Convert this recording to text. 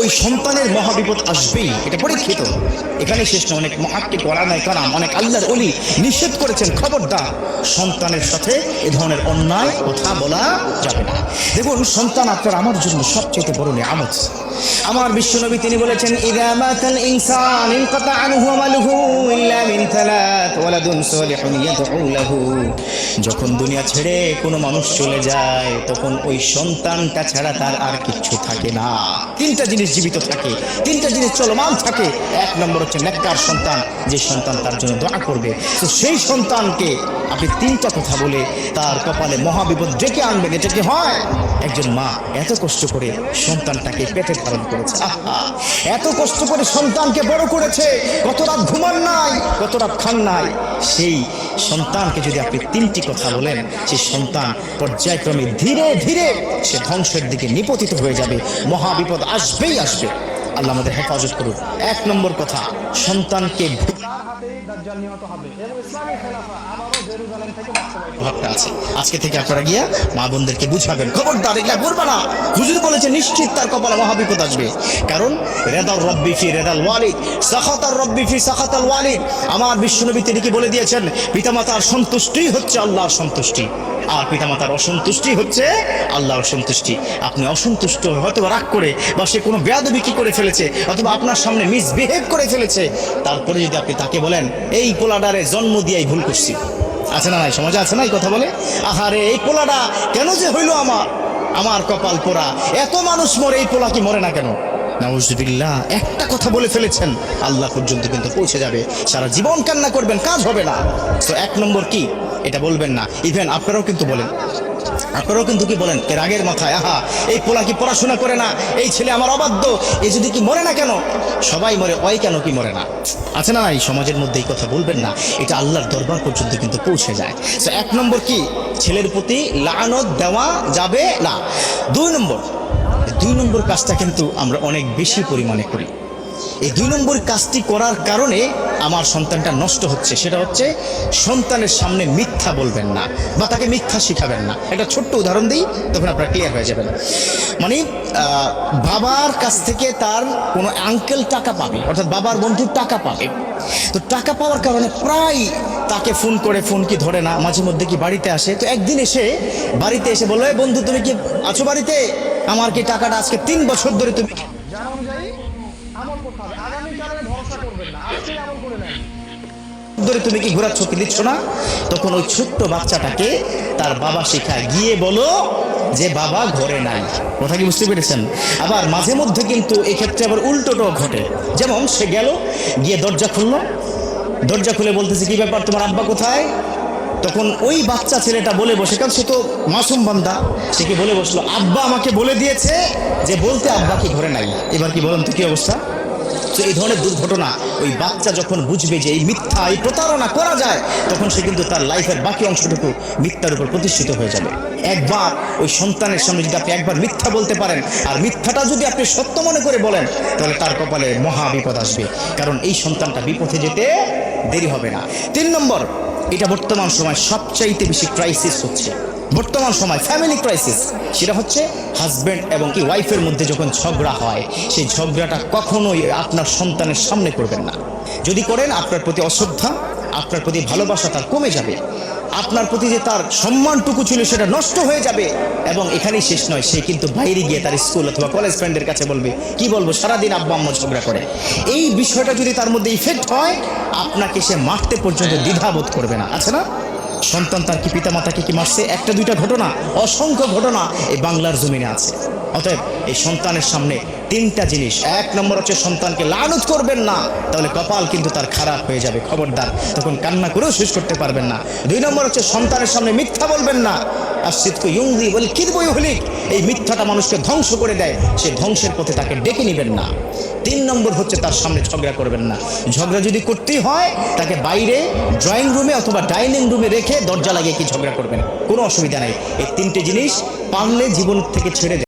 ওই সন্তানের মহাবিপদ আসবেই, এটা পরীক্ষিত। এখানে শেষ না অনেক মহাক্কে করানায় কারাম, অনেক আল্লাহর অলি নিষেধ করেছেন, খবরদার। সন্তানের সাথে এ ধরনের অন্যায় কথা বলা যাবে না। দেখুন, সন্তান আপনার আমার জন্য সবচেয়ে বড় নিয়ামত। আমার বিশ্বনবী তিনি বলেছেন ইনসান যখন দুনিয়া ছেড়ে কোনো মানুষ চলে যায়, তখন ওই সন্তানটা ছাড়া তার আর কিচ্ছু থাকে না। তিনটা জিনিস জীবিত থাকে, তিনটা জিনিস চলমান থাকে। এক নম্বর হচ্ছে নেককার সন্তান, যে সন্তান তার জন্য দোয়া করবে। তো সেই সন্তানকে আপনি তিনটা কথা বলে তার কপালে মহাবিপদ ডেকে আনবেন, এটা কি হয়? একজন মা এত কষ্ট করে সন্তানটাকে পেটে ধারণ করেছে এত কষ্ট করে সন্তানকে বড় করেছে কত রাত ঘুমান নাই কত রাত খান নাই। সেই সন্তানকে যদি আপনি তিনটি কথা বলেন, সেই সন্তান পর্যায়ক্রমে ধীরে ধীরে সে ধ্বংসের দিকে নিপতিত হয়ে যাবে, মহাবিপদ আসবেই আসবে। আল্লাহ আমাদের হেফাজত করুন। এক নম্বর কথা সন্তানকে তার হাতেই দাজ্জাল আজকে থেকে আপনারা গিয়া মা বোনদেরকে বুঝাবেন। খবরদার করবে না। হুজুর বলেছে, নিশ্চিত তার কপালে মহাবিপদ আসবে। কারণ, রেদাল রেদাল ওয়ালিদ সাখাতার সাখাতাল ওয়ালিদ। আমার বিশ্বনবী তিনি কি বলে দিয়েছেন? পিতামাতার সন্তুষ্টি হচ্ছে আল্লাহর সন্তুষ্টি। আর পিতামাতার অসন্তুষ্টি হচ্ছে আল্লাহর সন্তুষ্টি। আপনি অসন্তুষ্ট হয়তো রাগ করে বা সে কোনো বেয়াদবি কি করে ফেলেছে, অথবা আপনার সামনে মিসবিহেভ করে ফেলেছে, তারপরে যদি আপনি তাকে বলেন, এই পোলাডারে জন্ম দিয়েই ভুল করছি। আছে না নাই? সমাজে আছে না এই কথা বলে? আহারে, এই পোলাটা কেন যে হইল আমার? আমার কপাল পোড়া। এত মানুষ মরে, এই পোলা কি মরে না কেন? নাউজুবিল্লাহ, একটা কথা বলে ফেলেছেন, আল্লাহ পর্যন্ত কিন্তু পৌঁছে যাবে। সারা জীবন কান্না করবেন, কাজ হবে না। তো এক নম্বর কি? এটা বলবেন না। ইভেন আপনারাও কিন্তু বলেন। আপনারাও কিন্তু কি বলেন? এর আগের মাথায়, আহা, এই পোলা কি পড়াশোনা করে না? এই ছেলে আমার অবাধ্য। এই যদি কি মরে না কেন? সবাই মরে, ওই কেন কি মরে না? আছে না এই সমাজের মধ্যে এই কথা বলবেন না। এটা আল্লাহর দরবার পর্যন্ত কিন্তু পৌঁছে যায়। তো এক নম্বর কি? ছেলের প্রতি লানত দেওয়া যাবে না। দুই নম্বর দুই নম্বর কাজটা কিন্তু আমরা অনেক বেশি পরিমাণে করি। এই দুই নম্বর কাজটি করার কারণে আমার সন্তানটা নষ্ট হচ্ছে। সেটা হচ্ছে সন্তানের সামনে মিথ্যা বলবেন না বা তাকে মিথ্যা শিখাবেন না। একটা ছোট্ট উদাহরণ দিই, তখন আপনারা ক্লিয়ার হয়ে যাবেন। মানে বাবার কাছ থেকে তার কোনো আঙ্কেল টাকা পাবে, অর্থাৎ বাবার বন্ধুর টাকা পাবে। তো টাকা পাওয়ার কারণে প্রায় তাকে ফোন করে ফোন কি ধরে না, মাঝে মধ্যে কি বাড়িতে আসে। তো একদিন এসে বাড়িতে এসে বলল বন্ধু, তুমি কি আছো বাড়িতে? আমার কি টাকাটা আজকে তিন বছর ধরে তুমি যার অনুযায়ী আমল করতে ধরে তুমি কি ঘোরাচ্ছ কি দিচ্ছ না? তখন ওই ছোট্ট বাচ্চাটাকে তার বাবা শেখায়। গিয়ে বলো যে বাবা ঘরে নাই। কথা কি বুঝতে পেরেছেন? আবার মাঝে মধ্যে কিন্তু এক্ষেত্রে আবার উল্টোটাও ঘটে। যেমন সে গেল, গিয়ে দরজা খুললো। দরজা খুলে বলতেছে, কি ব্যাপার? তোমার আব্বা কোথায়? তখন ওই বাচ্চা ছেলেটা বলে বসে, কারণ সে তো মাসুম বান্দা, সে কি বলে বসল, আব্বা আমাকে বলে দিয়েছে যে বলতে আব্বা কি ঘরে নাই। এবার কি বলেন তো কি অবস্থা? তো এই ধরনের দুর্ঘটনা ওই বাচ্চা যখন বুঝবে যে এই মিথ্যা, এই প্রতারণা করা যায়, তখন সে কিন্তু তার লাইফের বাকি অংশটুকু মিথ্যার উপর প্রতিষ্ঠিত হয়ে যাবে। একবার ওই সন্তানের সামনে যদি আপনি একবার মিথ্যা বলতে পারেন, আর মিথ্যাটা যদি আপনি সত্য মনে করে বলেন, তাহলে তার কপালে মহা বিপদ আসবে। কারণ এই সন্তানটা বিপথে যেতে দেরি হবে না। তিন নম্বর, এটা বর্তমান সময় সবচাইতে বেশি ক্রাইসিস হচ্ছে। বর্তমান সময় ফ্যামিলি ক্রাইসিস সেটা হচ্ছে হাজব্যান্ড এবং কি ওয়াইফের মধ্যে যখন ঝগড়া হয়, সেই ঝগড়াটা কখনোই আপনার সন্তানের সামনে করবেন না। যদি করেন, আপনার প্রতি অশ্রদ্ধা, আপনার প্রতি ভালোবাসা তার কমে যাবে। আপনার প্রতি যে তার সম্মানটুকু ছিল, সেটা নষ্ট হয়ে যাবে। এবং এখানেই শেষ নয়, সে কিন্তু বাইরে গিয়ে তার স্কুল অথবা কলেজ ফ্রেন্ডের কাছে বলবে, কি বলব, সারাদিন আব্বা আম্মা ঝগড়া করে। এই বিষয়টা যদি তার মধ্যে ইফেক্ট হয়, আপনাকে সে মারতে পর্যন্ত দ্বিধাবোধ করবে না। আছে না? সন্তান তার কি পিতা মাতাকে কি মারছে? একটা দুইটা ঘটনা, অসংখ্য ঘটনা এই বাংলার জমিনে আছে। অতএব এই সন্তানের সামনে তিনটা জিনিস। এক নম্বর হচ্ছে সন্তানকে লানত করবেন না। তাহলে কপাল কিন্তু তার খারাপ হয়ে যাবে, খবরদার। তখন কান্না করেও শেষ করতে পারবেন না। দুই নম্বর হচ্ছে সন্তানের সামনে মিথ্যা বলবেন না। এই মিথ্যাটা মানুষকে ধ্বংস করে দেয়। সে ধ্বংসের পথে তাকে ডেকে নেবেন না। তিন নম্বর হচ্ছে তার সামনে ঝগড়া করবেন না। ঝগড়া যদি করতেই হয়, তাকে বাইরে ড্রয়িং রুমে অথবা ডাইনিং রুমে রেখে দরজা লাগিয়ে কি ঝগড়া করবেন? কোনো অসুবিধা নেই। এই তিনটে জিনিস পারলে জীবন থেকে ছেড়ে